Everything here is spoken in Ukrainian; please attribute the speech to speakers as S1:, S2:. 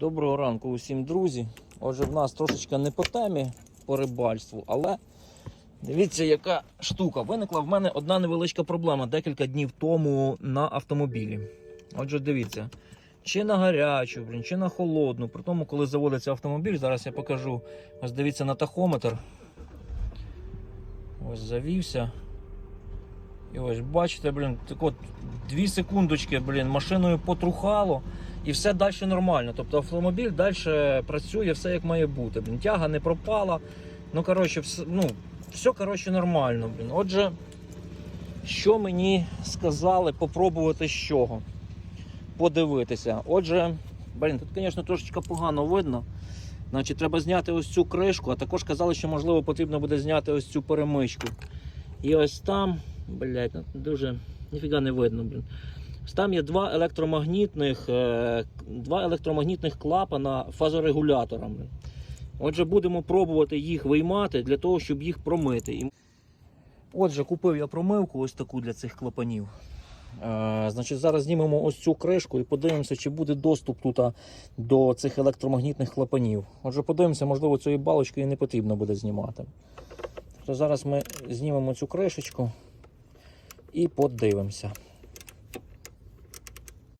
S1: Доброго ранку усім друзі. Отже, в нас трошечки не по темі по рибальству, але дивіться, яка штука. Виникла в мене одна невеличка проблема декілька днів тому на автомобілі. Отже, дивіться, чи на гарячу, блін, чи на холодну. При тому, коли заводиться автомобіль, зараз я покажу. Ось дивіться на тахометр. Ось завівся. І ось бачите, блін, так от дві секундочки, блін, машиною потрухало. І все далі нормально. Тобто автомобіль далі працює, все як має бути. Блін, тяга не пропала. Ну, коротше, все, ну, все коротше, нормально. Блін. Отже, що мені сказали попробувати з чого? Подивитися. Отже, блін, тут, звісно, трошечки погано видно. Значить, треба зняти ось цю кришку, а також казали, що можливо потрібно буде зняти ось цю перемичку. І ось там, блядь, ну, дуже ніфіга не видно, блін. Там є два електромагнітних, е, два електромагнітних клапана фазорегуляторами. Отже, будемо пробувати їх виймати для того, щоб їх промити. Отже, купив я промивку ось таку для цих клапанів. Е, значить, зараз знімемо ось цю кришку і подивимося, чи буде доступ тут до цих електромагнітних клапанів. Отже, подивимося, можливо, цієї балочки і не потрібно буде знімати. То зараз ми знімемо цю кришечку і подивимося.